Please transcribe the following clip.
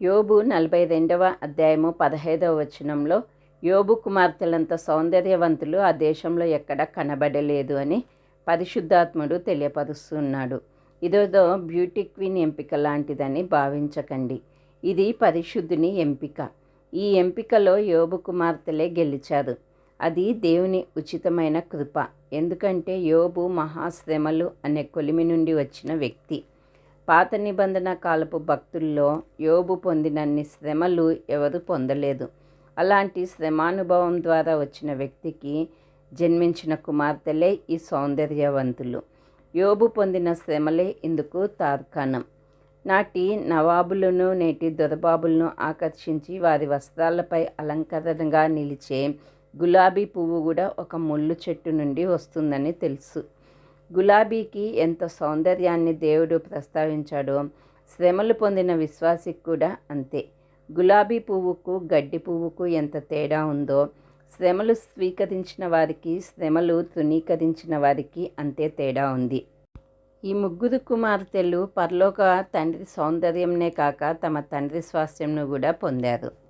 యోబు నలభై రెండవ అధ్యాయము పదహైదవ వచనంలో యోబు కుమార్తెలంత సౌందర్యవంతులు ఆ దేశంలో ఎక్కడ కనబడలేదు అని పరిశుద్ధాత్ముడు తెలియపరుస్తున్నాడు. ఇదేదో బ్యూటీ క్వీన్ ఎంపిక లాంటిదని భావించకండి. ఇది పరిశుద్ధుని ఎంపిక. ఈ ఎంపికలో యోబు కుమార్తెలే గెలిచారు. అది దేవుని ఉచితమైన కృప. ఎందుకంటే యోబు మహాశ్రమలు అనే కొలిమి నుండి వచ్చిన వ్యక్తి. పాత నిబంధన కాలపు భక్తుల్లో యోబు పొందినన్ని శ్రమలు ఎవరు పొందలేదు. అలాంటి శ్రమానుభవం ద్వారా వచ్చిన వ్యక్తికి జన్మించిన కుమార్తెలే ఈ సౌందర్యవంతులు. యోబు పొందిన శ్రమలే ఇందుకు తార్కాణం. నాటి నవాబులను నేటి దొరబాబులను ఆకర్షించి వారి వస్త్రాలపై అలంకరణగా నిలిచే గులాబీ పువ్వు కూడా ఒక ముళ్ళు చెట్టు నుండి వస్తుందని తెలుసు. గులాబీకి ఎంత సౌందర్యాన్ని దేవుడు ప్రస్తావించాడో శ్రమలు పొందిన విశ్వాసికి కూడా అంతే. గులాబీ పువ్వుకు గడ్డి పువ్వుకు ఎంత తేడా ఉందో శ్రమలు స్వీకరించిన వారికి శ్రమలు తృణీకరించిన వారికి అంతే తేడా ఉంది. ఈ ముగ్గురు కుమార్తెలు పరలోక తండ్రి సౌందర్యంనే కాక తమ తండ్రి స్వాస్థ్యంను కూడా పొందారు.